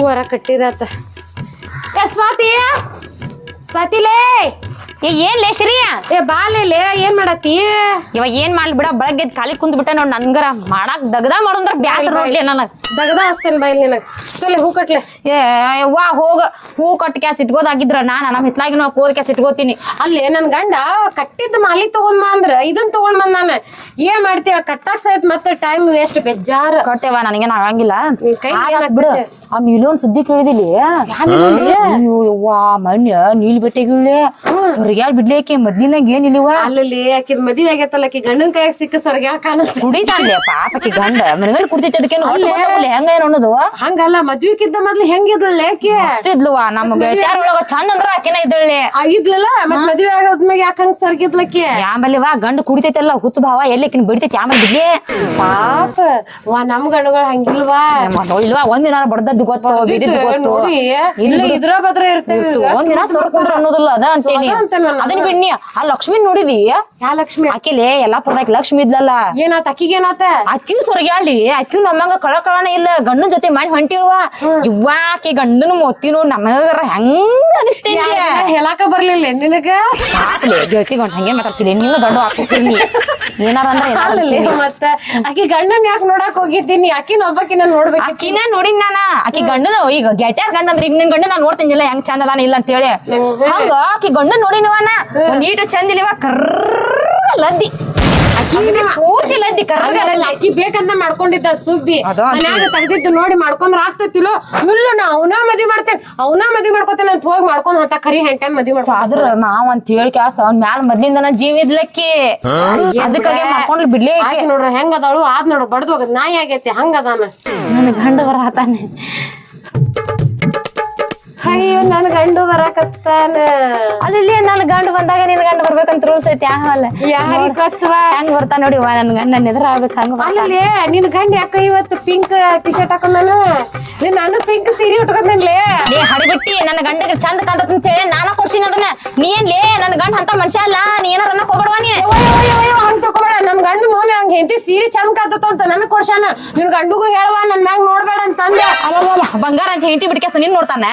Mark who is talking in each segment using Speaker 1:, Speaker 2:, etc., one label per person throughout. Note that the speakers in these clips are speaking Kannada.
Speaker 1: ಹೂವರ ಕಟ್ಟಿರತ್ತ ಏ ಸ್ವಾತಿ ಸ್ವಾತಿಲೇ
Speaker 2: ಏ ಏನ್ ಲೇ ಶ್ರೀಯ?
Speaker 1: ಏ ಬಾಲೇಲೆ ಏನ್ ಮಾಡತ್ತಿ?
Speaker 2: ಇವಾಗ ಏನ್ ಮಾಡ್ಬಿಡ ಬಿಡ ಬೆಳಗ್ಗೆ ಖಾಲಿ ಕುಂತ್ ಬಿಟ್ಟೆ ನೋಡ್ ನನ್ಗರ ಮಾಡಾಕ್ ದಗದ ಮಾಡೋದ್ರ ಬ್ಯಾಸರ ನೋಡ್ಲಿ ನನಗ್.
Speaker 1: ದಗದ ಹಸ್ತೇನ್ ನಿನಗ್. ತೊಲೆ ಹೂ ಕಟ್ಲೆ.
Speaker 2: ಏ ವಾ ಹೋಗ. ಹೂ ಕಟ್ ಕ್ಯಾಸ್ ಇಟ್ಕೋದಾಗಿದ್ರ ನಾನ ನಮ್ ಹಿತ್ಲಾಗಿನ ಕೋದ್ ಕ್ಯಾಸ್ ಇಟ್ಕೋತೀನಿ.
Speaker 1: ಅಲ್ಲಿ ನನ್ ಗಂಡ ಕಟ್ಟಿದ್ದ ಮಾಲಿ ತಗೊಂಡ್ ಬಾ ಅಂದ್ರ ಇದನ್ ತಗೊಂಡ್ ಬಂದ್ ನಾನು. ಏನ್ ಮಾಡ್ತೀಯ ಕಟ್ಟಾಕ್ ಸಹಿತ ಮತ್ತೆ ಟೈಮ್ ವೇಸ್ಟ್ ಬೆಜ್ಜಾರ
Speaker 2: ಕಟ್ಟೆವ ನನಗೇನ್ ಆಗಂಗಿಲ್ಲ
Speaker 1: ಕೈಲಿ
Speaker 2: ಬಿಡು? ಆ ಮಿಲಿಯನ್ ಸುದ್ದಿ ಕೇಳಿದಿಲ್ಲ? ಅಯ್ಯೋ ಯವ್ವಾ ಮಣ್ಯ ನೀಲ್ ಬೆಟ್ಟೆಗಿಳ್ಳೆ ಸರಿಯಾಲ್ ಬಿಡ್ಲೇಕಿ ಮೊದ್ಲಿನಾಗ ಏನಿಲ್ಲಿವ?
Speaker 1: ಅಲ್ಲಲ್ಲಿ ಆಕಿದ್ ಮದ್ವೆ ಆಗೈತಲ್ಲ ಆಕಿ ಗಂಡನ್ ಕೈಯಾಗ ಸಿಕ್ಕ ಸರ್ಗ್ಯಾಳ ಕಾಣಿಸ್ತಾ
Speaker 2: ಕುಡಿತಾನ್ಲೆ ಪಾಪಕ್ಕೆ ಗಂಡ. ಮನಗಂಡ್ ಕುಡ್ತೈತಿ ಅದಕ್ಕೆ ಹೆಂಗ ಏನ್ ಅನ್ನೋದು?
Speaker 1: ಹಂಗಲ್ಲ ಮದ್ವಿಕ್ಕಿದ್ದ ಮೊದ್ಲು ಹೆಂಗಿದ್ಲ ಯಾಕೆ?
Speaker 2: ಇದ್ಲುವ ನಮ್ಮ ಗೆಳತಿಯಾರ ಒಳಗ ಚಂದ ಅಂದ್ರ ಆಕಿನ ಇದ್ದಳ್ಳಿ
Speaker 1: ಆಗಿದ್ಲಲ್ಲ? ಮತ್ ಮದ್ವೆ ಆಗೋದ್ಮ್ಯಾಗ ಯಾಕ ಹಂಗ ಸರ್ಗಿದ್ಲಕ್ಕೆ?
Speaker 2: ಆಮೇಲೆ ವಾ ಗಂಡ ಕುಡಿತೈತಲ್ಲ ಹುಚ್ಚ ಭಾವ ಎಲ್ಲಿ ಆಕಿನ ಬಿಡ್ತೈತಿ ಆಮೇಲೆ ಬಿಡ್ಲಿ.
Speaker 1: ಪಾಪ. ವಾ ನಮ್ ಗಂಡುಗಳು ಹಂಗಿಲ್ವಾ?
Speaker 2: ಇಲ್ವಾ? ಒಂದಿನ ಬಡ್ದದ್ದು ಗೊತ್ತು ಬಿದ್ದಿದ್ದು ಗೊತ್ತು.
Speaker 1: ನೋಡಿ
Speaker 2: ಇಲ್ಲ
Speaker 1: ಇದ್ರ ಬದ್ರ ಇರ್ತೇವೆ.
Speaker 2: ಒಂದಿನ ಸರ್ಕೊಂಡ್ರ ಅನ್ನೋದಿಲ್ಲ ಅದ ಅಂತೇನಿ
Speaker 1: ಅದ ಅಂತ ನಾನು.
Speaker 2: ಅದನ್ನ ಬಿಡ್ನಿ. ಆ ಲಕ್ಷ್ಮಿ ನೋಡಿದಿ?
Speaker 1: ಯಾ ಲಕ್ಷ್ಮಿ?
Speaker 2: ಆಕಿಲೆ ಎಲ್ಲಾ ಪುರದಾಗ ಲಕ್ಷ್ಮಿ ಇದ್ಲಲ್ಲ.
Speaker 1: ಏನಾತ? ಅಕ್ಕಿಗೇನಾತ
Speaker 2: ಅಕ್ಕಿಯೂ ಸೊರಗ್ಯಾಳಿ ಅಕ್ಕಿಯೂ ನಮ್ಮಂಗ ಕಳ ಕಳನ ಇಲ್ಲ. ಗಂಡನ ಜೊತೆ ಮಾಡಿ ಹೊಂಟಿಲ್ವ? ಇವ್ವಾ ಆಕಿ ಗಂಡನ ಮೋತಿನೂ ನೋಡ್ ನನಗರ ಹೆಂಗ
Speaker 1: ಅನಿಸ್ತೇನೆ ಹೇಳಾಕ ಬರ್ಲಿಲ್ಲ ನಿನಗ?
Speaker 2: ಗಂಡ ಹಂಗೆ ಮಾತಾಡ್ತೀನಿ ನೀವು ದೊಡ್ಡ ಹಾಕಿಸ್ತೀನಿ ಏನಾರ ಅಂದ್ರೆ
Speaker 1: ಮತ್ತ. ಆಕಿ ಗಂಡನ್ ಯಾಕೆ ನೋಡಕ್ ಹೋಗಿದ್ದೀನಿ? ಆಕಿನ ಒಬ್ಬಕಿನ ನೋಡ್ಬೇಕು
Speaker 2: ಆಕಿನ ನೋಡಿನ್ ನಾನ. ಆಕಿ ಗಂಡನ ಈಗ ಗೆಟ್ಯಾರ್ ಗಂಡ ಅಂದ್ರೆ ಈಗ ನಿನ್ ಗಂಡ ನಾನ್ ನೋಡ್ತೀನಿ ಹೆಂಗ್ ಚಂದ ಅದಾನ ಇಲ್ಲ ಅಂತ ಹೇಳಿ ಹಂಗ ಆಕಿ ಗಂಡ ನೋಡಿನವನ ಒಂದ್ ಈಟು ಚಂದ ಇಲ್ಲಿವ ಕರ್ರ ಲದ್ದಿ.
Speaker 1: ಅಕ್ಕಿ ಬೇಕಂತ ಮಾಡ್ಕೊಂಡಿದ್ದ ಸುಬ್ಬಿ. ಮನ್ಯಾಗ ತೆಗ್ದಿದ್ದು ನೋಡಿ ಮಾಡ್ಕೊಂಡ್ರ ಆಗ್ತತಿಲೋ? ಇಲ್ಲ ನಾ ಅವನ ಮದ್ವಿ ಮಾಡ್ತೇನೆ ಅವನ ಮದ್ವಿ ಮಾಡ್ಕೊತೇನೆ ಅಂತ ಹೋಗಿ ಮಾಡ್ಕೊಂಡ್ ಅಂತ ಕರಿ ಹೆಂಟನ್ ಮದ್ವಿ ಮಾಡ್ಕೊ
Speaker 2: ಅದ್ರ ಮಾವ ಅಂತ ಹೇಳಿ ಕ್ಯಾಸ ಅವ್ನ ಮ್ಯಾಲ ಮೊದ್ಲಿಂದನ ಜೀವ ಇದ್ಲಕ್ಕಿ. ಅದಕ್ಕಾಗಿ ಮಾಡ್ಕೊಂಡ್ ಬಿಡ್ಲಿ
Speaker 1: ಆಕಿ ನೋಡ್ರ ಹೆಂಗ್ ಅದಾಳು ಆದ್ ನೋಡ್ರ ಬಡ್ದು ಹೋಗದ್ ನಾಯಿ ಆಗೈತಿ ಹಂಗ ಅದಾನ
Speaker 2: ನನ್ ಗಂಡ ಬರತಾನೆ
Speaker 1: ಅಯ್ಯೋ ನನ್ ಗಂಡು ಬರಾಕತ್ತಾನ.
Speaker 2: ಅಲ್ಲಿ ನನ್ ಗಂಡು ಬಂದಾಗ ನಿನ್ ಗಂಡ ಬರ್ಬೇಕಂತ ರೂಲ್ಸ್ ಐತಿ ಯಾವಲ್ಲ
Speaker 1: ಯಾರಿಗ್ ಗೊತ್ತವ
Speaker 2: ಹೆಂಗ್ ಬರ್ತಾ ನೋಡಿ ವಾ ನನ್ ಗಂಡ ನನ್ ಎದುರು ಆಗ್ಬೇಕು ಹಂಗ
Speaker 1: ನಿನ್ನ ನಿನ್ ಗಂಡ ಯಾಕ ಇವತ್ತು ಪಿಂಕ್ ಟಿ ಶರ್ಟ್ ಹಾಕೊಂಡಾನ? ನೀನ್ ನಾನು ಪಿಂಕ್ ಸೀರೆ ಉಟ್ಕೊಂಡೇನ್ಲೇ?
Speaker 2: ಲೇ ಹಡಿಬಿಟ್ಟಿ ನನ್ನ ಗಂಡಗೆ ಚಂದ ಕಾಂತತ್ ಅಂತ ಹೇಳಿ ನಾನ ಕೊಡ್ಸಿನ ಅದನ್ನ. ನೀ ಏನ್ ಲೇ ನನ್ನ ಗಂಡ ಅಂತ ಮನುಷ್ಯ ಅಲ್ಲ ನೀ ಏನಾರ ಅನ್ನಕ್ ಹೋಗ್ಬೇಡವಾ ನೀ.
Speaker 1: ಹಂಗ ತಗೋಬೇಡ ನಮ್ ಗಂಡು ಮೋನೆ ಹಂಗ ಹೆಂಡತಿ ಸೀರೆ ಚಂದ ಕಾಂತತ್ತು ಅಂತ ನನಗ್ ಕೊಡ್ಸಾನ ನಿನ್ ಗಂಡಗೂ ಹೇಳವಾ ನನ್ ಮ್ಯಾಗ ನೋಡ್ಬೇಡ ಅಂತ ಅಂದ
Speaker 2: ಅಲ್ಲಲ್ಲ ಬಂಗಾರ ಅಂತ ಹೆಂಡತಿ ಬಿಡ್ಕೆಸ ನೀನ್ ನೋಡ್ತಾನ.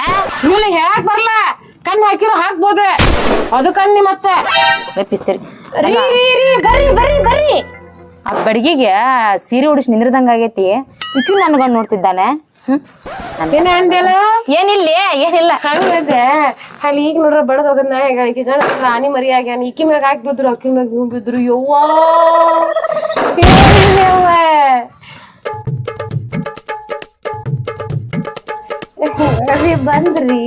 Speaker 1: ಇವ್ನ ಹೇಳಕ್ ಬರ್ಲ? ಕಣ್ಣು ಹಾಕಿರೋ ಹಾಕ್ಬೋದ. ಅದಕ್ಕನ್ನಿ ಮತ್ತೆ.
Speaker 2: ರೆಪ್ಪಿಸ್ತೀರಿ.
Speaker 1: ರೀ ರೀ ರೀ ಬರ್ರಿ ಬರ್ರಿ ಬರ್ರಿ.
Speaker 2: ಆ ಬಡಗಿಗೆ ಸೀರೆ ಉಡಿಸಿ ನಿಂದ್ರದಂಗ ಆಗೈತಿ. ಇಕ್ಕಿ ನನ್ಗೊಂಡು ಗಂಡ ನೋಡ್ತಿದ್ದಾನೆ
Speaker 1: ಏನ ಅಂದೆಲ್ಲ
Speaker 2: ಏನಿಲ್ಲ? ಏನಿಲ್ಲ.
Speaker 1: ಹಂಗದೆ ಅಲ್ಲಿ ಈಗ ನೋಡ್ರ ಬಡದ್ ಹೋಗದ್ ಈಗ ಆನಿ ಮರಿ ಆಗ್ಯಾನ. ಈಕಿ ಮ್ಯಾಗ ಹಾಕಿ ಬಿದ್ರು ಅಕ್ಕಿ ಮ್ಯಾಗ ಬಿದ್ರು. ಯವ್ವಾ. ಬಂದ್ರಿ?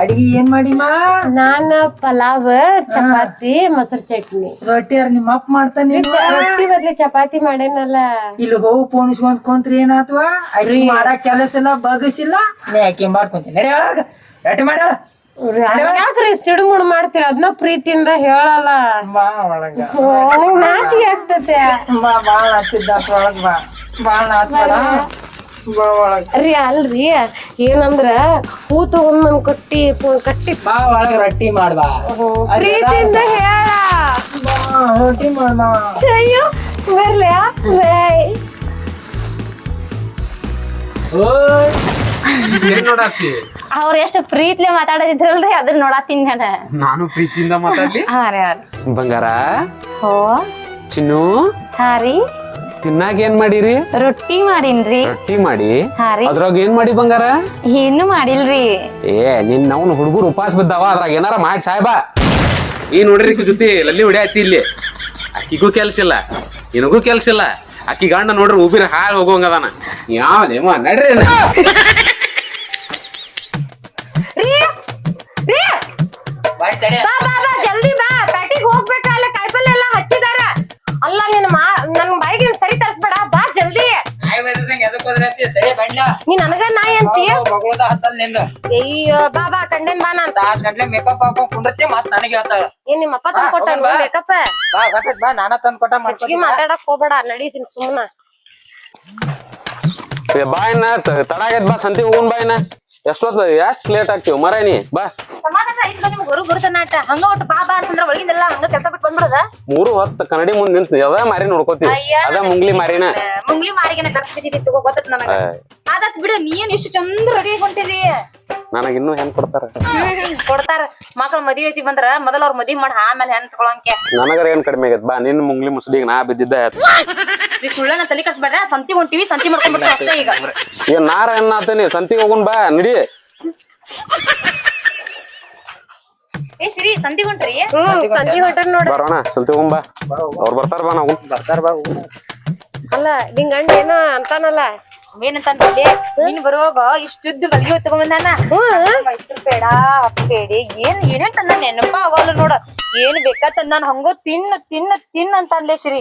Speaker 3: ಅಡಿಗೆ ಏನ್ ಮಾಡಿ
Speaker 1: ನಾನ ಪಲಾವ್ ಚಪಾತಿ ಮೊಸರು ಚಟ್ನಿ.
Speaker 3: ರೊಟ್ಟಿ ಅವ್ರ ನಿಮ್ಮ ಅಪ್ಪ ಮಾಡ್ತಾನೆ
Speaker 1: ರೊಟ್ಟಿ ಬದ್ಲಿ ಚಪಾತಿ ಮಾಡೇನಲ್ಲ.
Speaker 3: ಇಲ್ಲಿ ಹೋಗಿ ಪೋಣಿಸ್ಕೊಂತ ಕುಂತ್ರಿ ಏನಾತ್ವಾ? ಅಡಿಗೆ ಮಾಡಕ್ ಕೆಲಸ ಇಲ್ಲ ಬಗಸಿಲ್ಲ. ನೀ ಆಕಿ ಮಾಡ್ಕೊಂತೀನಿ ನಡಿ ಒಳಗ ರೊಟ್ಟಿ ಮಾಡ್ಯಾಳ
Speaker 1: ಯಾಕ್ರಿ ಸಿಡುಮುಡು ಮಾಡ್ತೀರ? ಅದನ್ನ ಪ್ರೀತಿಯಿಂದ ಹೇಳಲ್ಲ. ನಾಚಿಗೆ ಆಗ್ತತೆ.
Speaker 3: ಬಾ ಬಾಳ ನಾಚಿದ್ದ ಬಾ. ಬಾಳ ನಾಚ
Speaker 1: ರೀ ಅಲ್ರಿ ಏನಂದ್ರ ಕೂತು ತಗೊಂಡ್ ಕೊಟ್ಟಿ ಕಟ್ಟಿ ಪು- ಕಟ್ಟಿ
Speaker 3: ಬಾ ಒಳಗ ರೊಟ್ಟಿ ಮಾಡ್ಬಾ.
Speaker 1: ಪ್ರೀತಿಯಿಂದ ಹೇಳ.
Speaker 3: ರೊಟ್ಟಿ ಮಾಡ್ಬಾ.
Speaker 1: ಅಯ್ಯೋ ಬರ್ಲ್ಯಾ? ಬಾಯ್.
Speaker 4: ಓಯ್. ಏನ್ ನೋಡಾತಿ
Speaker 2: ಅವ್ರ ಎಷ್ಟು ಪ್ರೀತ್ಲೆ ಮಾತಾಡೋದಿದ್ರಲ್ರಿ ಅದನ್ನ ನೋಡತ್ತೀನಿ ನಾನು.
Speaker 4: ನಾನು ಪ್ರೀತಿಯಿಂದ ಮಾತಾಡ್ಲಿ?
Speaker 2: ಹಾ ರೀ ಹಾ
Speaker 4: ಬಂಗಾರ?
Speaker 2: ಹೋ.
Speaker 4: ಚಿನ್ನು?
Speaker 2: ಹಾ ರೀ.
Speaker 4: ತಿನ್ನಾಗ ಏನ್ ಮಾಡಿರಿ?
Speaker 2: ರೊಟ್ಟಿ ಮಾಡಿನ್ರಿ.
Speaker 4: ರೊಟ್ಟಿ ಮಾಡಿ?
Speaker 2: ಹಾ ರೀ.
Speaker 4: ಅದ್ರಾಗ ಏನ್ ಮಾಡಿ ಬಂಗಾರ?
Speaker 2: ಏನು ಮಾಡಿಲ್ರಿ.
Speaker 4: ಏ ನಿನ್ ಅವ್ನ ಹುಡುಗರು ಉಪವಾಸ ಬಿದ್ದಾವ ಅದ್ರಾಗ ಏನಾರ ಮಾಡಿ ಸಾಹೇಬ. ಈ ನೋಡ್ರಿ ಈಕಿ ಜೊತೆ ಲಲ್ಲಿ ಹೊಡ್ಯಾತಿ ಇಲ್ಲಿ. ಅಕ್ಕಿಗೂ ಕೆಲ್ಸ ಇಲ್ಲ ನಿನಗೂ ಕೆಲ್ಸ ಇಲ್ಲ. ಅಕ್ಕಿ ಗಂಡ ನೋಡ್ರಿ ಉಬಿರ ಹಾಳು ಹೋಗೋಂಗದಾನ ಯಾವ ನಡ್ರಿ
Speaker 1: ರೀ ರೀ. ಬಾ ಬಾ. ನೀ ನನಗ ನಾಯಿ ಅಂತೀಯ ಅಯ್ಯೋ ಬಾ ಬಾ ಕಂಡೇನ್ ಬಾ ನಾನ್.
Speaker 3: ಮೇಕಪ್ ಹಾಕೊಂಡ್ ಕುಂಡತ್ತೆ ಮತ್ ನನಗೆ ಹೇಳ್ತಾಳ.
Speaker 1: ಏನ್ ನಿಮ್ಮ ಅಪ್ಪ ತಂದ್ ಕೊಟ್ಟ
Speaker 3: ಮೇಕಪ್ ಬಾ.
Speaker 1: ಬೇಕಪ್ಪ
Speaker 3: ಬಾ ನಾನ ತಂದ್ ಕೊಟ್ಟ
Speaker 1: ಹೆಚ್ಚಿಗೆ ಮಾತಾಡಕ್ ಹೋಗ್ಬೇಡ ನಡೀತೀನಿ ಸುಮ್ಮನ
Speaker 4: ಬಾಯ್ನ ತಡಾಗೈತ್ ಬಾ ಸಂತಿ ಹೋಗೋನ್ ಬಾಯ್ನ ಎಷ್ಟೊತ್ತ ಎಷ್ಟ್ ಲೇಟ್ ಆಗ್ತೀವಿ? ಮರ ನೀ ಬಾ.
Speaker 1: ಸಮಾಧಾನ ಐತ್ಲ ನಿಮ್ಗೆ ಹೊರಗ್ ಬರ್ತನಾಟ ಹಂಗ ಒಟ್ಟು ಬಾ ಬಾ ಅಂತಂದ್ರ ಒಳಗಿಂದೆಲ್ಲ ಹಂಗ ಕೆಲಸ ಬಿಟ್ಟು ಬಂದ್ಬಿಡದ?
Speaker 4: ಮೂರು ಹೊತ್ತು ಕನ್ನಡಿ ಮುಂದ್ ನಿಂತ ಯಾವ ಮಾರಿ ನೋಡ್ಕೋತೀವಿ. ಅದ ಮುಂಗ್ಲಿ ಮಾರಿನ.
Speaker 1: ಮುಂಗ್ಲಿ ಮಾರಿಗೆ ಕರ್ಸ್ ಬಿದ್ದಿದಿ ತಗೋ ಗೊತ್ತತ್ ನನಗ. ಬಿಡು ನೀನ್ ಇಷ್ಟು ಚಂದ ರೆಡಿ ಹೊಂಟಿದಿ.
Speaker 4: ನನಗ ಇನ್ನೂ ಹೆಣ್ ಕೊಡ್ತಾರ?
Speaker 1: ಕೊಡ್ತಾರ? ಮಕ್ಳ ಮದ್ವೆ ಸಿ ಬಂದ್ರ ಮೊದಲ ಅವ್ರ ಮದ್ವಿ ಮಾಡಿ ಆಮೇಲೆ ಹೆಣ್ ತಗೊಳಂಕೆ
Speaker 4: ನನಗರ ಏನ್ ಕಡಿಮೆ ಆಗೈತ್? ಬಾ ನಿನ್ ಮುಂಗ್ಲಿ ಮುಸ್ಲಿಗ್ ನಾ ಬಿದ್ದಿದ್ದ.
Speaker 1: ನೀ ಸುಳ್ಳನ ತಲೆ ಸಂತಿ ಹೊಂಟಿವಿ ಸಂತಿ ಮಾಡ್ಕೊಂಡ್ಬಿಟ್ರೆ ಅಷ್ಟೇ ಈಗ.
Speaker 4: ಏನ್ ನಾರ ಏನಾತನಿ ಸಂತಿಗೆ ಹೋಗುನ್ ಬಾ ನಡಿ.
Speaker 1: ಏ ಸಿರಿ ಸಂತಿ ಹೊಂಟ್ರಿ? ಸಂತಿ ಹೊಂಟ್ರಿ. ನೋಡ.
Speaker 4: ಬರೋಣ ಸಂತಿಗೆ ಹೋಗುನ್ ಬಾ. ಅವ್ರು ಬರ್ತಾರ ಬಾ ನಾವು.
Speaker 3: ಬರ್ತಾರ ಬಾ.
Speaker 1: ಅಲ್ಲ ನಿನ್ ಗಂಡ ಏನೋ ಅಂತಾನಲ್ಲ? ಏನಂತಾನಲ್ಲಿ ನೀನ್ ಬರುವಾಗ ಇಷ್ಟುದ್ದು ಬಲಿಗೆ ತಗೊಂಬಂದಾನ ಮೈಸೂರು ಬೇಡ ಬೇಡಿ ಏನ್ ಏನೇನ್ ನನ್ನ ನೆನಪ ಆಗಲ್ಲ ನೋಡ. ಏನ್ ಬೇಕಾ ತಂದಾನ ಹಂಗೋ ತಿನ್ನ ತಿನ್ನ ತಿನ್ನ ಅಂತ ಅನ್ಲೇ ಶ್ರೀ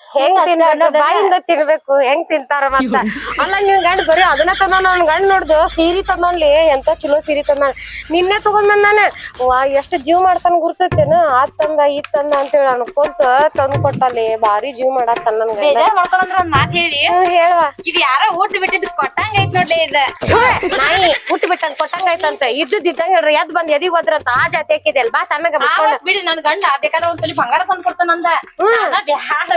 Speaker 1: ಹೆಂಗ್ ತಿನ್ಬೇಕು? ಹೆಂಗ್ ಬಾಯಿಂದ ತಿನ್ಬೇಕು. ಹೆಂಗ್ ತಿಂತಾರ ಮತ್ತ? ಅಲ್ಲ ನಿನ್ ಗಂಡ ಬರೀ ಅದನ್ನ ತಂದ ನನ್ ಗಂಡ ನೋಡ್ದು ಸೀರಿ ತಂದಾನ್ಲಿ ಎಂತ ಚಲೋ ಸೀರಿ ತಂದಾನ ನಿನ್ನೆ ತಗೊಂಡ್ ನಾನ. ವಾ ಎಷ್ಟು ಜೀವ್ ಮಾಡ್ತಾನ ಗುರ್ತೈತೇನ? ಆತ್ ತಂದ ಈತ್ ತಂದ ಅಂತೇಳಿ ಅನ್ಕೊಂತ ತಂದ್ ಕೊಟ್ಟಲ್ಲಿ ಭಾರಿ ಜೀವ್ ಮಾಡಾಕ ನನ್
Speaker 2: ಬೇಜಾರ್ ಮಾಡ್ಕೊಂಡ್ರ ಒಂದ್ ಮಾತ್ ಹೇಳಿ.
Speaker 1: ಹೇಳುವ.
Speaker 2: ಇದು ಯಾರ ಊಟ ಬಿಟ್ಟಿದ್ ಕೊಟ್ಟಂಗ ಐತ್ ನೋಡ್ಲಿ ಇದ.
Speaker 1: ನಾಯಿ ಊಟ ಬಿಟ್ಟಂಗ ಕೊಟ್ಟಂಗ ಐತಂತ ಇದ್ದಿದ್ ಇದ್ದಂಗ ಹೇಳ್ರಿ ಎದ್ ಬಂದ್ ಎದಿಗ್ ಹೋದ್ರಂತ ಆ ಜಾತಿ ಹಾಕಿದೆ ಅಲ್ವಾ?
Speaker 2: ಆವತ್ ಬಿಡಿ ನನ್ ಗಂಡ ಬೇಕಾದ್ರೆ ಒಂದ್ಸಲಿ ಬಂಗಾರ ತಂದ್ ಕೊಡ್ತಾನಂದ ನಾನ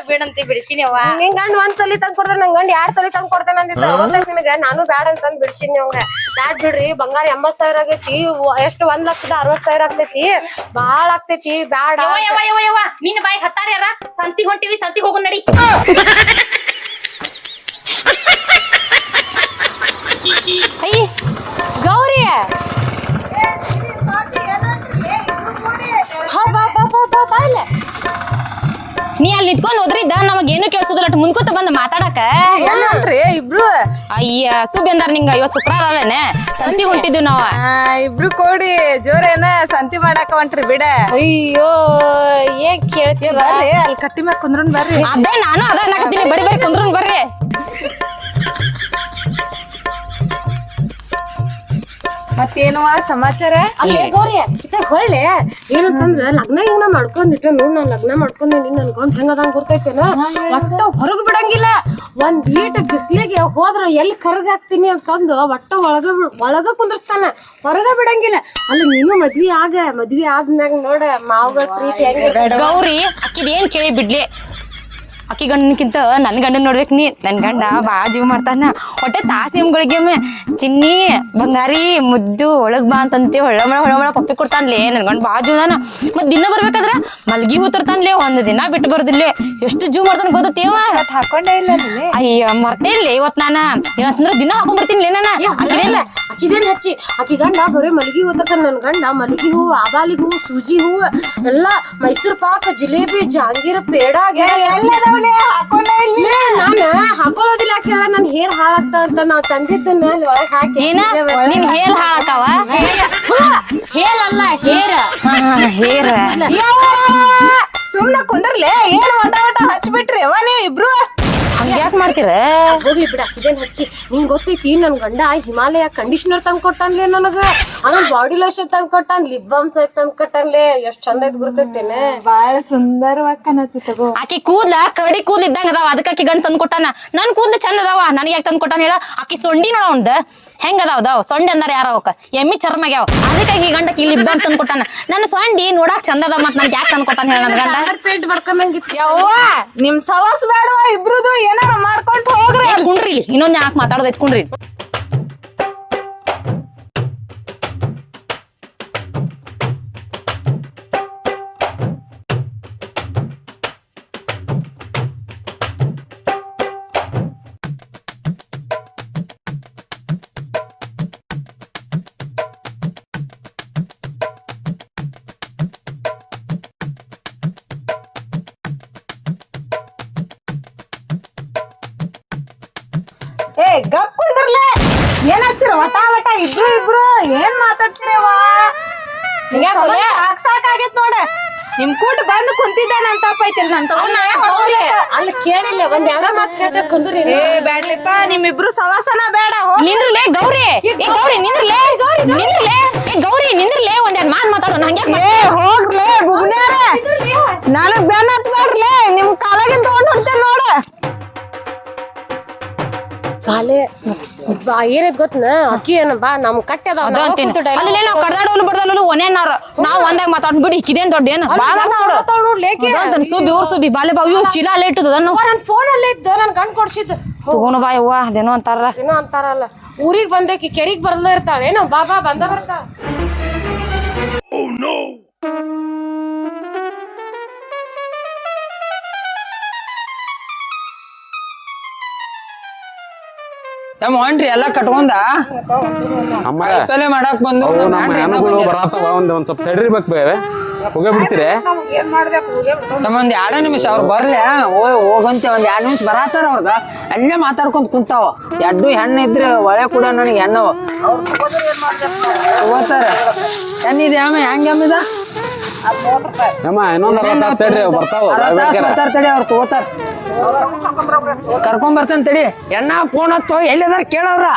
Speaker 2: ಬ್ಯಾಡ ಬಿಡಂತ ಬಿಡಿಸಿನವ
Speaker 1: ನಿನ್ ಗಂಡ ಒಂದ್ ತೊಲಿ ತಂದ್ ಕೊಡ್ತಾನ ನನ್ ಗಂಡ ತಲೆ ತೊಲಿ ತಂದ್ ಕೊಡ್ತಾನ ಅಂದಿದ್ದ. ನಿನಗ ನಾನು ಬ್ಯಾಡ ಅಂತಂದ್ ಬಿಡಿಸಿನಿ ಅವಂಗ ಬ್ಯಾಡ್ ಬಿಡ್ರಿ ಬಂಗಾರ ಎಂಬತ್ ಸಾವಿರ ಆಗೈತಿ ಎಷ್ಟು ಒಂದ್ ಲಕ್ಷದ ಅರವತ್ ಸಾವಿರ ಆಗ್ತೈತಿ. ಬಾಳ ಆಗ್ತೈತಿ ಬ್ಯಾಡ
Speaker 2: ಯವ್ವ ಯವ್ವ ಯವ್ವ ಯವ್ವ ನಿನ್ನ ಬಾಯಿ ಹತ್ತಾರ ಯಾರ? ಸಂತಿ ಹೊಂಟಿವಿ ಸಂತಿ ಹೋಗು ನಡಿ. ಅಯ್ಯ
Speaker 1: ಗೌರಿ!
Speaker 2: ನೀ ಅಲ್ಲಿ ನಿಂತ್ಕೊಂಡ್ ಹೋದ್ರಿದ್ದ ನಮಗ್ ಏನು ಕೇಳಿಸೋದಿಲ್ಲ. ಅಟ್ ಮುಂದ್ಕೋತ ಬಂದ್ ಮಾತಾಡಕ.
Speaker 5: ಇಬ್ರು?
Speaker 2: ಅಯ್ಯ ಸುಬೇಂದಾರ್ ನಿಂಗ ಇವತ್ ಶುಕ್ರವಾರ ಅಲ್ಲೇನೆ? ಸಂತಿ ಹೊಂಟಿದ್ವಿ ನಾವ.
Speaker 5: ಆ, ಇಬ್ರು ಕೂಡಿ ಜೋರೇನ ಸಂತಿ ಮಾಡಾಕ ಹೊಂಟ್ರಿ ಬಿಡ.
Speaker 1: ಅಯ್ಯೋ ಏನ್
Speaker 5: ಏ,
Speaker 1: ಕೇಳ್ತೀವ
Speaker 5: ಬರ್ರಿ ಅಲ್ಲಿ ಕಟ್ಟಿ ಮ್ಯಾಗ ಕುಂದ್ರನ್ ಬರ್ರಿ.
Speaker 2: ಅದೇ ನಾನು ಅದ ಅನ್ನಕತ್ತೀನಿ. ಬರಿ ಬರಿ ಕುಂದ್ರನ್ ಬರ್ರಿ.
Speaker 5: ಮತ್ತೇನುವ ಸಮಾಚಾರ?
Speaker 1: ಅಲ್ಲೇ ಗೌರಿ ಹೊಳ್ಳೆ ಏನಂತಂದ್ರ ಲಗ್ನ ಹಿಂಗ ಮಾಡ್ಕೊಂಡಿಟ್ಟ ನೋಡ್ ನಾನ್ ಲಗ್ನ ಮಾಡ್ಕೊಂಡೇನಿ ನನ್ ಗಂಡ ಹೆಂಗದಂಗ್ ಗುರ್ತೈತೇನ ಒಟ್ಟು ಹೊರಗ್ ಬಿಡಂಗಿಲ್ಲ. ಒಂದ್ ಲೀಟ್ ಬಿಸ್ಲಿಗೆ ಹೋದ್ರ ಎಲ್ಲಿ ಕರ್ಗಾಕ್ತೀನಿ ಅಂತಂದು ಒಟ್ಟು ಒಳಗ ಬಿ- ಒಳಗ ಕುಂದ್ರಸ್ತಾನ. ಹೊರಗ ಬಿಡಂಗಿಲ್ಲ. ಅಲ್ಲಿ ನೀನು ಮದ್ವಿ ಆಗ ಮದ್ವಿ ಆದ್ಮ್ಯಾಗ ನೋಡ ಮಾವುಗಳ ಪ್ರೀತಿ ಹೆಂಗ
Speaker 2: ಗೌರಿ ಅಕ್ಕಿದ್ ಏನ್ ಕೇಳಿ ಬಿಡ್ಲಿ. ಅಕ್ಕಿ ಗಂಡನಕ್ಕಿಂತ ನನ್ನ ಗಂಡನ ನೋಡ್ಬೇಕು ನೀ. ನನ್ನ ಗಂಡ ಬಾ ಜೀವ ಮಾಡ್ತಾನ. ಹೊಟ್ಟೆ ತಾಸಿಮ್ಗಳಿಗೆ ಚಿನ್ನಿ ಬಂಗಾರಿ ಮುದ್ದು ಒಳಗ್ ಬಾ ಅಂತಂತೆ. ಹೊಳ್ಳಮಳ ಹೊಳಮಳ ಪಪ್ಪಿ ಕೊಡ್ತಾನ್ಲೇ. ನನ್ ಗಂಡ ಬಾ ಜೀವನ ಮತ್ ದಿನ ಬರ್ಬೇಕಾದ್ರ ಮಲ್ಗಿ ಹೂತಿರ್ತಾನ್ಲೆ ಒಂದ್ ದಿನ ಬಿಟ್ಟು ಬರ್ದಿಲ್ಲೇ. ಎಷ್ಟು ಜೀವ ಮಾಡ್ತಾನ ಗೊತ್ತೇವ
Speaker 5: ಹಾಕೊಂಡೇ ಇಲ್ಲ ಅಯ್ಯ
Speaker 2: ಅಯ್ಯ ಇಲ್ಲ ಇವತ್ ನಾನ. ಏನಂದ್ರ ದಿನ ಹಾಕೊಂಡ್ ಬರ್ತೀನಿ
Speaker 1: ಅಕಿದೇನ ಅಕಿದೇನ್ ಹಚ್ಚಿ ಅಕಿ ಗಂಡ ಬರೀ ಮಲಗಿ ಹೂತಕ ನನ್ ಗಂಡ ಮಲಗಿ ಹೂವು ಆಬಾಲಿ ಹೂವು ಸೂಜಿ ಹೂವು ಎಲ್ಲ ಮೈಸೂರು ಪಾಕ್ ಜಿಲೇಬಿ ಜಹಾಂಗೀರ್ ಪೇಡ
Speaker 5: ಹಾಕೊಂಡೇ ಇಲ್ಲ.
Speaker 1: ನಾನ ಹಾಕೊಳ್ಳೋದಿಲ್ಲ ಯಾಕೆ ಹೇಳ ನನ್ ಹೇರ್ ಹಾಳಾಗ್ತಾ ಅಂತ ನಾವ್ ತಂದಿದ್ದನ್ನ ಅಲ್ಲಿ ಒಳಗ್ ಹಾಕಿ
Speaker 2: ನಿನ್ ಹೇಲ್ ಹಾಳಾಕವ?
Speaker 1: ಹೇಲ್ ಅಲ್ಲ ಹೇರ್.
Speaker 2: ಹೇರ್.
Speaker 5: ಸುಮ್ನ ಕುಂದ್ರಲೆ ಏನ್ ವಟ ವಟ ಹಚ್ಬಿಟ್ರಿ ಅವ ನೀವ್ ಇಬ್ರು
Speaker 2: ಹಂಗ್ಯಾಕ್ ಮಾಡ್ತೀರ
Speaker 1: ಹೋಗ್ಲಿ ಬಿಡ ಇದೇನ್ ಹಚ್ಚಿ. ನಿಂಗ್ ಗೊತ್ತೈತಿ ನನ್ ಗಂಡ ಹಿಮಾಲಯ ಕಂಡೀಷನರ್ ತಂದ್ ಕೊಟ್ಟಾನ್ಲೆ ನನಗ. ಆಮೇಲೆ ಬಾಡಿ ಲೋಷನ್ ತಂದ್ ಕೊಟ್ಟಾನ್ ಲಿಪ್ ಬಾಮ್ಸ್ ತಂದ್ ಕೊಟ್ಟಾನ್ಲೆ. ಎಷ್ಟ್ ಚಂದ ಐತ್ ಗುರ್ತೈತೇನೆ
Speaker 5: ಬಾಳ ಸುಂದರವಾಗಿ ತಗೋ.
Speaker 2: ಆಕಿ ಕೂದ್ಲ ಕಡಿ ಕೂದ್ಲ ಇದ್ದಂಗ ಅದಾವ ಅದಕ್ಕೆ ಆಕಿ ಗಂಡ ತಂದ್ ಕೊಟ್ಟಾನ. ನನ್ ಕೂದ್ಲ ಚಂದ ಅದಾವ ನನಗೆ ಯಾಕೆ ತಂದ್ ಕೊಟ್ಟಾನ ಹೇಳ. ಆಕಿ ಸೊಂಡಿ ನೋಡ ಅವ್ನ್ದ. ಹೆಂಗ ಅದಾವ ಅದಾವ? ಸೊಂಡಿ ಅಂದಾರ ಯಾರ ಅವಕ್ಕ ಎಮ್ಮಿ ಚರ್ಮಗ್ಯಾವ ಅದಕ್ಕೆ ಆಕಿ ಗಂಡಕ್ಕೆ ಲಿಪ್ ಬಾಮ್ ತಂದ್ ಕೊಟ್ಟಾನ. ನನ್ನ ಸೊಂಡಿ ನೋಡಾಕ್ ಚಂದ ಅದ ಮತ್ ನನ್ಗೆ ಯಾಕೆ ತಂದ್ ಕೊಟ್ಟಾನ ಹೇಳ ನನ್ ಗಂಡ?
Speaker 1: ಪೇಂಟ್ ಬಡ್ಕೊಂಡಂಗಿತ್ತು
Speaker 5: ಯವ್ವ ನಿಮ್ ಸವಾಸ್ ಬೇಡವಾ ಇಬ್ರುದು? ಏನಾರ ಮಾಡ್ಕೊಂಡ್ ಹೋಗ್ರಿ
Speaker 2: ಕುಂಡ್ರಿ? ಇಲ್ಲಿ ಇನ್ನೊಂದ್ ಯಾಕೆ ಮಾತಾಡೋದ್ ಕುಂಡ್ರಿ.
Speaker 5: ಇಬ್ರು ಇಬ್ರು ಏನ್ ಮಾತಾಡ್ತೀರವ ಸಾಕ್ ಸಾಕಾಗೈತ್ ನೋಡ. ನಿಮ್ ಕೂಟ್ ಬಂದು ಕುಂತಿದ್ದಾನ ಅಂತ ನನ್ ತಗೊಂಡ್. ನಾನೇ
Speaker 1: ಅಲ್ಲಿ ಕೇಳಿಲ್ಲ ಒಂದ್ ಎರಡ ಮಾತ್ ಕೇಳ್ತ ಕುಂದ್ರಿ
Speaker 5: ಏ ಬ್ಯಾಡ್ಲಿಪ್ಪ ನಿಮ್ಮಿಬ್ರು ಸವಾಸನ ಬೇಡ
Speaker 2: ನಿಂದ್ರಲೇ ಗೌರಿ. ಏ ಗೌರಿ ನಿಂದ್ರಲೇ. ನಿಂದ್ರಲೇ. ಏ ಗೌರಿ ನಿಂದ್ರಲೇ ಒಂದೆರಡು ಮಾತು ಮಾತಾಡೋಣ. ಹಂಗೆ
Speaker 5: ಹೋಗ್ಲೇ ಗುಬ್ನ್ಯಾರ ನನಗ್ ಬೆನ್
Speaker 6: ಬಾ ಏನೈತ್ ಗೊತ್ತನ? ಅಕ್ಕಿ ಏನ ಬಾ ನಮ್ ಕಟ್ಟೆ ಅದಾವ
Speaker 2: ಅದು ಅಂತೀನಿ ಅಲ್ಲಿ ನಾವು ಒನೇನಾರ ನಾವ್ ಒಂದಾಗ ಮಾತಾಡ್ ಬಿಡಿ ಇಕ್ಕಿದೇನ್ ದೊಡ್ಡ ಏನು? ಬಾಳ
Speaker 6: ಮಾತಾಡ್ ನೋಡ್ಲೇಕೆ
Speaker 2: ಸುಬಿ ಊರ್ ಸುಬಿ ಬಾಲೆ ಬಾವು. ಇವು ಚೀಲ ಅಲ್ಲೇ ಇಟ್ಟದ
Speaker 6: ನನ್ ಫೋನ್ ಅಲ್ಲೇ ಇದ್ದ ನನ್ ಕಣ್ ಕೊಡ್ಸಿದ್
Speaker 2: ತಗೋನು ಬಾ ಯವ್ವ ಅದೇನೋ ಅಂತಾರ
Speaker 6: ಏನೋ ಅಂತಾರಲ್ಲ. ಊರಿಗೆ ಬಂದಕ್ಕೆ ಕೆರಿಗ್ ಬರ್ದೇ ಇರ್ತಾಳೆ. ಏನೋ ಬಾ ಬಾ ಬಂದ ಬರ್ತಾಳ
Speaker 3: ತಮ್ಮ ಹೊಂಟ್ರಿ ಎಲ್ಲ ಕಟ್ಕೊಂಡ?
Speaker 4: ಅಮ್ಮ
Speaker 3: ಪಲ್ಲೆ ಮಾಡಕ್ ಬಂದು
Speaker 4: ಅವು
Speaker 3: ನಮ್ಮ
Speaker 4: ನಮ್ಮ
Speaker 3: ಹೆಣ್ಣ
Speaker 4: ಹೆಣ್ಣುಗಳು. ಬರತ್ತವ ಒಂದ್ ಒಂದ್ ಸ್ವಲ್ಪ ತಡಿರ್ಬೇಕು ಬೇವೆ ಹೋಗೇ ಬಿಡ್ತೀರಿ?
Speaker 3: ತಮ್ಮ ಒಂದ್ ಎರಡ ನಿಮಿಷ ಅವ್ರು ಓ ಹೋಗಂತೆ ಒಂದ್ ಎರಡ್ ನಿಮಿಷ ಬರತ್ತಾರ ಅವ್ರದ? ಅಲ್ಲೇ ಮಾತಾಡ್ಕೊಂತ ಕುಂತಾವ. ಎಡ್ಡು ಹೆಣ್ಣು ಇದ್ರೆ ಒಳೆ ಕೂಡ ನನಗೆ ಹೆಣ್ಣವ. ಹೋಗ್ತಾರೆ ಹೆಣ್ಣಿದೆ ಆಮೆ ಹೆಂಗ್ ಅಮ್ಮಿದ
Speaker 4: ಅಮ್ಮ ಇನ್ನೊಂದ್ ಅರ್ಧ ತಾಸ್ ತಡ್ರಿ ಅವ್ ಬರ್ತಾವ
Speaker 3: ಮಾತಾಡ್ತಾರ ತಡಿ ಅವ್ರು ತಗೋತಾರ. ಕರ್ಕೊಂಡ್ ಬರ್ತಾನೆ ತಡಿ. ಎಣ್ಣ ಫೋನ್ ಹಚ್ಚೋ ಎಲ್ಲಿದಾರ ಕೇಳವ್ರ?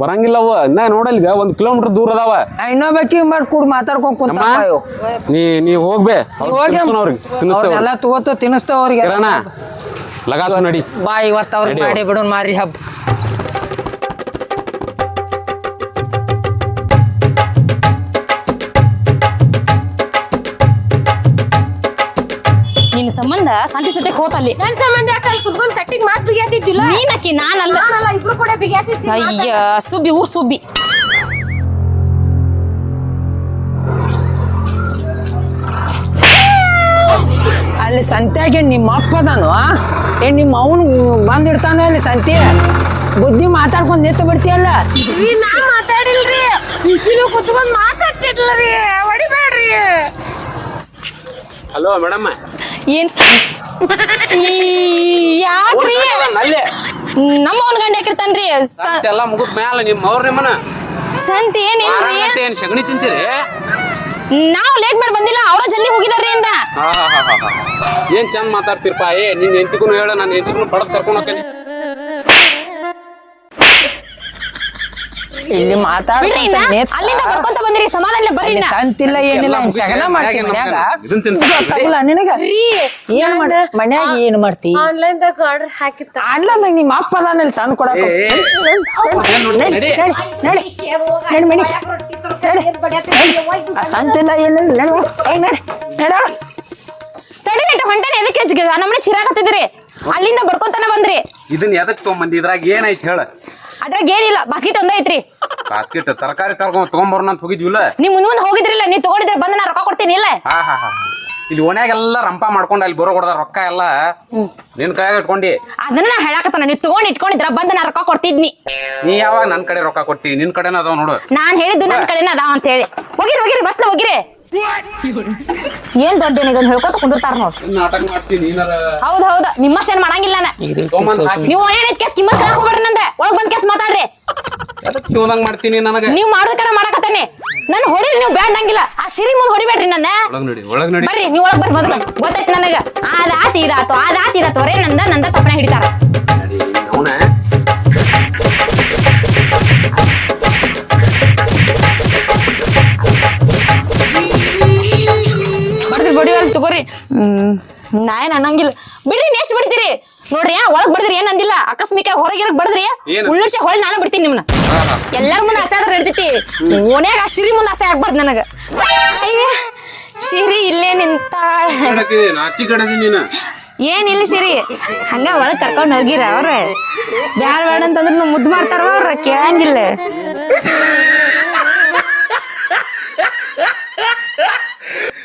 Speaker 4: ಬರಂಗಿಲ್ಲ ಅವ ಇನ್ನ ನೋಡಲ್ಗ ಒಂದ್ ಕಿಲೋಮೀಟರ್ ದೂರ ಅದಾವ.
Speaker 3: ಇನ್ನೊಬ್ಬಕಿ ಮಾಡಿ ಕೂಡ ಮಾತಾಡ್ಕೊಂಡ್ ಕುಂತ
Speaker 4: ನೀ ನೀ ಹೋಗ್ಬೇ. ಅವ್ರಿಗೆ ತಿನ್ನಿಸ್ತೇವ
Speaker 3: ಎಲ್ಲ ತಗೋತ ತಿನ್ನಿಸ್ತಾವ ಅವ್ರಿಗೆ.
Speaker 4: ಲಗಾಸು ನಡಿ.
Speaker 3: ಬಾ ಇವತ್ತು ಅವ್ರಿಗೆ ಮಾಡಿ ಬಿಡೋಣ ಮಾರಿ ಹಬ್ಬ
Speaker 2: ಸಂಬಂಧ ಸಂತಿ ಸತ್ಯಕ್ ಹೋತಲ್ಲಿ.
Speaker 6: ನನ್ ಸಂಬಂಧ ಯಾಕ ಅಲ್ಲಿ ಕುತ್ಕೊಂಡ್ ತಟ್ಟಿಗೆ ಮಾತ್ ಬಿಗಿಯಾತಿದ್ದಿಲ್ಲ?
Speaker 2: ನೀನಕ್ಕಿ ನಾನಲ್ಲ.
Speaker 6: ನಾನಲ್ಲ ಇಬ್ರು ಕೂಡ ಬಿಗಿಯಾತಿದ್ವಿ
Speaker 2: ಅಯ್ಯ ಸುಬ್ಬಿ ಊರ್ ಸುಬ್ಬಿ.
Speaker 3: ಅಲ್ಲಿ ಸಂತ್ಯಾಗೆ ನಿಮ್ಮ ಅಪ್ಪದನು ಏ ನಿಮ್ಮ ಅವನು ಬಂದಿಡ್ತಾನೆ ಅಲ್ಲಿ ಸಂತಿ ಬುದ್ಧಿ ಮಾತಾಡ್ಕೊಂಡ್ ನಿಂತು ಬಿಡ್ತೀಯಲ್ಲ?
Speaker 6: ರೀ ನಾ ಮಾತಾಡಿಲ್ರಿ. ಇಕಿಲು ಕುತ್ಕೊಂಡ್ ಮಾತಾಡ್ತಿದ್ಲರಿ. ಹೊಡಿಬೇಡ್ರಿ.
Speaker 4: ಹಲೋ ಮೇಡಮ್
Speaker 2: ಏನ್? ಯಾಕ್ರಿ
Speaker 4: ಅಲ್ಲೇ.
Speaker 2: ನಮ್ಮ ಅವನ್ ಗಂಡ ಯಾಕಿರ್ತಾನ್ರಿ ಸ-
Speaker 4: ಎಲ್ಲ ಮುಗಿದ ಮ್ಯಾಲ ನಿಮ್ಮ ಅವ್ರ ನಿಮ್ಮನ.
Speaker 2: ಸಂತ ಏನಿಲ್ರಿ
Speaker 4: ಗಂಟೆ ಏನ್ ಸಗಣಿ ತಿಂತೀರಿ?
Speaker 2: ನಾವ್ ಲೇಟ್ ಮಾಡಿ ಬಂದಿಲ್ಲ ಅವ್ರ ಜಲ್ದಿ ಹೋಗಿದಾರ್ರಿ ಇಂದ.
Speaker 4: ಹಾ ಹಾ ಹಾ ಹಾ ಹಾ. ಏನ್ ಚಂದ ಮಾತಾಡ್ತಿರ್ಪ? ಏ ನಿನ್ ಎಂತಿಗೂ ಹೇಳ ನಾನು ಎಂತಿಗೂ ಪಡದ್ ಕರ್ಕೊಂಡು ಹೋಗ್ತೇನೆ.
Speaker 3: ಇಲ್ಲಿ ಮಾತಾಡ್ರಿ
Speaker 2: ಅಲ್ಲಿಂದ ಬರ್ಕೊಂತ ಬಂದಿರಿ ಸಮಾಧಾನ ಬರ್ರಿ
Speaker 3: ಅಂತಿಲ್ಲ ಏನಿಲ್ಲ ಜಗನ
Speaker 4: ಮಾಡ್ತೀನಿ
Speaker 3: ಮನ್ಯಾಗ. ಗೊತ್ತಾಗಿಲ್ಲ ನಿನಗ? ಏನ್ ಮಾಡ ಮನ್ಯಾಗ ಏನ್ ಮಾಡ್ತಿ?
Speaker 6: ಆನ್ಲೈನ್ ದಾಗ ಆರ್ಡರ್ ಹಾಕಿತ್ತ
Speaker 3: ಆನ್ಲೈನ್ ನಿಮ್ಮ ಅಪ್ಪ ಅದಾನಲ್ಲಿ ತಂದು ಕೊಡಕ ಸಂತಿಲ್ಲ ಏನಿಲ್ಲ ನಡಿ. ನಡಿ ನಡಿ.
Speaker 2: ಹೊಂಟೇನೆ. ಎದಕ್ಕೆ? ನಮ್ಮನೆ ಚಿರಾಕತ್ತಿದ್ರಿ ಅಲ್ಲಿಂದ ಬರ್ಕೊಂತಾನೆ ಬಂದ್ರಿ.
Speaker 4: ಇದನ್ನ ಎದಕ್ ತೊಗೊಂಬಂದಿ? ಇದ್ರಾಗ ಏನೈತಿ ಹೇಳ.
Speaker 2: ಅದ್ರಾಗ ಏನಿಲ್ಲ ಬಾಸ್ಕೆಟ್ ಒಂದೇ ಐತ್ರಿ.
Speaker 4: ಬಾಸ್ಕೆಟ್ ತರಕಾರಿ ತರ್ಕೊಂಡ್ ತಗೊಂಬರೋಣ ಅಂತ ಹೋಗಿದ್ವಿಲ್ಲ?
Speaker 2: ನೀವು ಮುಂದ್ ಮುಂದೆ ಹೋಗಿದ್ರಿಲ್ಲ ನೀವು ತಗೊಂಡಿದ್ರೆ ಬಂದ ನಾ ರೊಕ್ಕ ಕೊಡ್ತೀನಿ ಇಲ್ಲ.
Speaker 4: ಹಾ ಹಾ. ಇಲ್ಲಿ ಓಣ್ಯಾಗೆಲ್ಲ ರಂಪ ಮಾಡ್ಕೊಂಡು ಅಲ್ಲಿ ಬರೋ ಕೊಡದ ರೊಕ್ಕ ಎಲ್ಲ ನಿನ್ ಕೈಯಾಗ ಇಟ್ಕೊಂಡಿ.
Speaker 2: ಅದನ್ನ ನಾ ಹೇಳಕತ್ತಾನ ನೀವು ತಗೊಂಡ್ ಇಟ್ಕೊಂಡಿದ್ರ ಬಂದ ನಾ ರೊಕ್ಕ ಕೊಡ್ತಿದ್ನಿ.
Speaker 4: ನೀ ಯಾವಾಗ ನನ್ ಕಡೆ ರೊಕ್ಕ ಕೊಟ್ಟಿ? ನಿನ್ ಕಡೆನ ಅದಾವ ನೋಡು.
Speaker 2: ನಾನ್ ಹೇಳಿದ್ದು ನನ್ ಕಡೆನ ಅದಾವ ಅಂತ ಹೇಳಿ. ಹೋಗಿರಿ ಹೋಗಿರಿ ಮತ್ತೆ ಹೋಗಿರಿ. ಏನ್ ದೊಡ್ಡ ಈಗ ಹೇಳ್ಕೊತ ಕುಂದಿರ್ತಾರ ನೋಡ್.
Speaker 4: ನಾಟಕ ಮಾಡ್ತೀನಿ ನೀನಾರ
Speaker 2: ಹೌದ್ ಹೌದ್ ನಿಮ್ಮಷ್ಟೇನ್ ಮಾಡಂಗಿಲ್ಲ ನಾನು. ನೀವು ಒಣ ಕೇಸ್ ಕಿಮ್ಮತ್ ಕೇಳಕ್ ಹೋಗ್ಬೇಡ್ರಿ ನಂದೆ. ಒಳಗ್ ಬಂದ್ ಕೇಸ್ ಮಾತಾಡ್ರಿ.
Speaker 4: ಮಾಡ್ತೀನಿ ನನಗ?
Speaker 2: ನೀವ್ ಮಾಡ್ಬೇಕಾರ ಮಾಡಕತ್ತಾನೆ. ನನ್ ಹೊಡಿ ನೀವು ಬೇಡಂಗಿಲ್ಲ ಆ ಸಿರಿ ಮುಂದ್ ಹೊಡಿಬೇಡ್ರಿ ನನ್ನ.
Speaker 4: ಒಳಗ್ ನಡಿ ಒಳಗ್ ನಡಿ.
Speaker 2: ಬರ್ರಿ ನೀವ್ ಒಳಗ್ ಬರ್ರಿ ಮೊದಲು. ಗೊತ್ತೈತಿ ನನಗ. ಅದಾತ್ ಇದಾತು ಆತಿ ಇದಾತು ಅವರೇ ನಂದ ನಂದ ತಪ್ಪನೆ ಹಿಡಿತಾರ. ಬಿಡ್ರಿ ನಾ ಏನ್ ಅನ್ನಂಗಿಲ್ಲ. ಬಿಡ್ರಿ ನೆಕ್ಸ್ಟ್ ಬಿಡ್ತೀರಿ. ನೋಡ್ರಿ ಒಳಗ್ ಬಿಡ್ದ್ರಿ ಏನ್ ಅಂದಿಲ್ಲ. ಅಕಸ್ಮಿಕ ಹೊರಗಿರಕ್ ಬಿಡ್ದ್ರಿ ಉಳ್ಳಿಸ ಹೊಳ್ ನಾನು ಬಿಡ್ತೀನಿ ನಿಮ್ನ. ಎಲ್ಲಾರ ಮುಂದೆ ಆಸೆ ಆದ್ರೆ ಹಿಡ್ತೈತಿ ಓನ್ಯಾಗ ಶಿರಿ ಮುಂದೆ ಆಸೆ ಆಗ್ಬಾರ್ದು ನನಗ. ಶಿರಿ ಇಲ್ಲೇ
Speaker 4: ನಿಂತ
Speaker 2: ಏನಿಲ್ಲ ಶಿರಿ ಹಂಗ ಒಳಗ್ ಕರ್ಕೊಂಡ್ ಹೋಗಿರ ಅವ್ರ. ಬ್ಯಾಡ ಬೇಡ ಅಂತಂದ್ರ ಮುದ್ದು ಮಾಡ್ತಾರ ಅವ್ರ ಕೇಳಂಗಿಲ್ಲ.